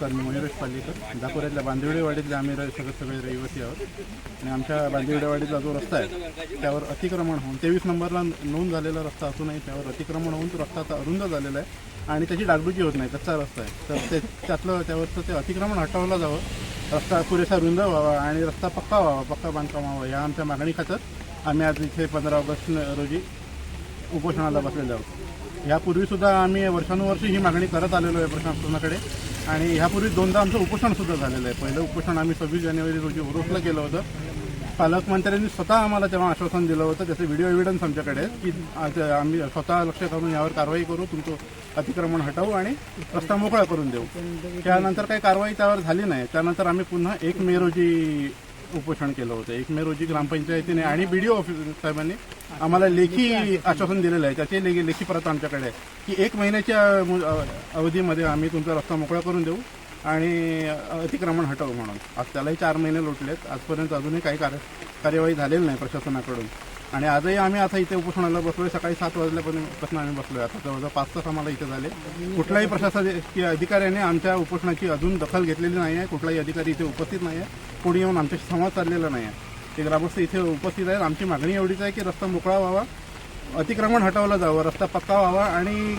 नमस्कार मी मयुरेश पालेकर. दापोऱ्यातल्या बांदिवडेवाडीतले आम्ही सगळे सगळे रहिवासी आहोत. आणि आमच्या बांदिवडेवाडीचा जो रस्ता आहे त्यावर अतिक्रमण होऊन तेवीस नंबरला नोंद झालेला रस्ता असूनही त्यावर अतिक्रमण होऊन तो रस्ता आता अरुंद झालेला आहे. आणि त्याची डागडुजी होत नाही कच्चा रस्ता आहे. तर ते त्यातलं त्यावरचं ते अतिक्रमण हटवलं जावं. रस्ता पुरेसा रुंद व्हावा आणि रस्ता पक्का व्हावा पक्का बांधकाम व्हावं या आमच्या मागणी खातर आम्ही आज इथे पंधरा ऑगस्ट रोजी उपोषणाला बसलेले आहोत. यापूर्वीसुद्धा आम्ही वर्षानुवर्षी ही मागणी करत आलेलो आहे प्रशासनाकडे. आणि ह्यापूर्वी दोनदा आमचं उपोषण सुद्धा झालेलं आहे. पहिलं उपोषण आम्ही सव्वीस जानेवारी रोजी उरुसला केलं होतं. पालकमंत्र्यांनी स्वतः आम्हाला तेव्हा आश्वासन दिलं होतं त्याचे व्हिडिओ एव्हिडन्स आमच्याकडे की आम्ही स्वतः लक्ष करून यावर कारवाई करू तुमचं अतिक्रमण हटवू आणि रस्ता मोकळा करून देऊ. त्यानंतर काही कारवाई त्यावर झाली नाही. त्यानंतर आम्ही पुन्हा एक मे रोजी उपोषण केलं होतं. एक मे रोजी ग्रामपंचायतीने आणि बी डी ओ ऑफिस साहेबांनी आम्हाला लेखी आश्वासन दिलेलं आहे. त्याचे लेखी लेखी परत आमच्याकडे आहे. की एक महिन्याच्या अवधीमध्ये आम्ही तुमचा रस्ता मोकळा करून देऊ आणि अतिक्रमण हटवू म्हणून. आज त्यालाही चार महिने लोटलेत. आजपर्यंत अजूनही काही कार्य कार्यवाही झालेली नाही प्रशासनाकडून. आणि आजही आम्ही आता इथे उपोषणाला बसलोय. सकाळी सात वाजल्यापासून आम्ही बसलोय. आता जवळजवळ पाच तास आम्हाला इथे झाले. कुठल्याही प्रशासकीय अधिकाऱ्याने आमच्या उपोषणाची अजून दखल घेतलेली नाही आहे कुठलाही अधिकारी इथे उपस्थित नाही आहे कोणी येऊन आमच्याशी संवाद चाललेला नाही आहे ते ग्रामस्थ इथे उपस्थित आहेत. आमची मागणी एवढीच आहे की रस्ता मोकळा व्हावा. अतिक्रमण हटवलं जावं. रस्ता पक्का व्हावा. आणि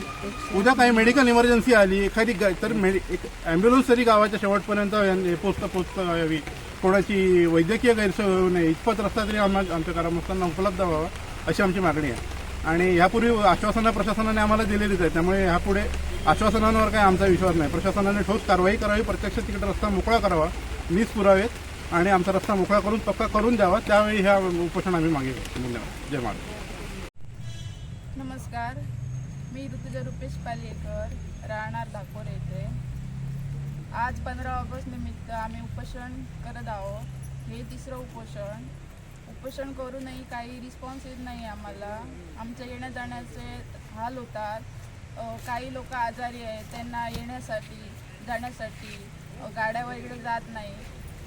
उद्या काही मेडिकल इमर्जन्सी आली. एखादी तर मेडि एक ॲम्ब्युलन्स तरी गावाच्या शेवटपर्यंत पोचता पोचता यावी. कोणाची वैद्यकीय गैरसोय होऊ नये इतपत रस्ता तरी आम्हा आमच्या ग्रामस्थांना उपलब्ध व्हावा अशी आमची मागणी आहे. आणि यापूर्वी आश्वासनं प्रशासनाने आम्हाला दिलेलीच आहे त्यामुळे यापुढे आश्वासनांवर काही आमचा विश्वास नाही. प्रशासनाने ठोस कारवाई करावी प्रत्यक्ष तिकडे रस्ता मोकळा करावा मीच पुरावेत आणि आमचा रस्ता मोकळा करून पक्का करून द्यावा त्यावेळी ह्या उपोषण आम्ही मागे धन्यवाद. जय महाराज नमस्कार. मी ऋतुजा रुपेश पालेकर राहणार धाकोर येथे. आज पंधरा ऑगस्ट निमित्त आम्ही उपोषण करत आहोत हे तिसरं उपोषण उपोषण करूनही काही रिस्पॉन्स येत नाही आम्हाला आमच्या येण्या जाण्याचे हाल होतात काही लोक आजारी आहेत त्यांना येण्यासाठी जाण्यासाठी गाड्या वगैरे जात नाही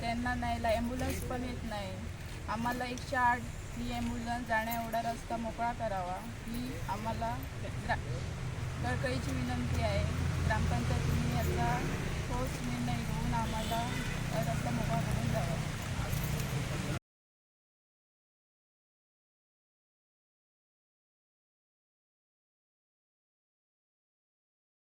त्यांना न्यायला ॲम्ब्युलन्स पण येत नाही आम्हाला एकशे आठ ही ॲम्ब्युलन्स जाण्या एवढा रस्ता मोकळा करावा ही आम्हाला ग्रा कळकळीची विनंती आहे ग्रामपंचायतीने याचा पाऊस निर्णय घेऊन आम्हाला